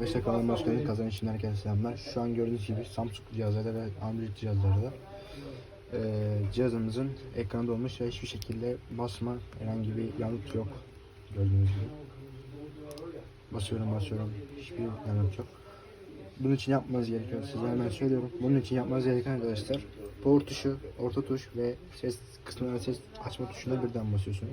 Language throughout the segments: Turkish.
Kanalıma hoş geldiniz. Kazan için herkese selamlar. Şu an gördüğünüz gibi Samsung cihazlarda ve Android cihazlarda eee cihazımızın ekranı dolmuş ve hiçbir şekilde basma herhangi bir yanıt yok. Gördüğünüz gibi. Basıyorum basıyorum. Hiçbir yanıt yok. Bunun için yapmanız gerekiyor. Size hemen söylüyorum. Bunun için yapmanız gereken arkadaşlar power tuşu, orta tuş ve ses kısmına ses açma tuşuna birden basıyorsunuz.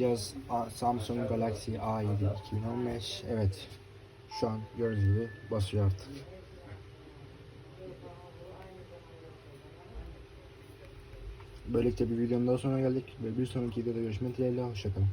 Cihaz Samsung Galaxy A7 2015. Evet. Şu an gördüğünüz gibi basıyor artık. Böylelikle bir videonun daha sonuna geldik ve bir sonraki videoda görüşmek dileğiyle hoşçakalın.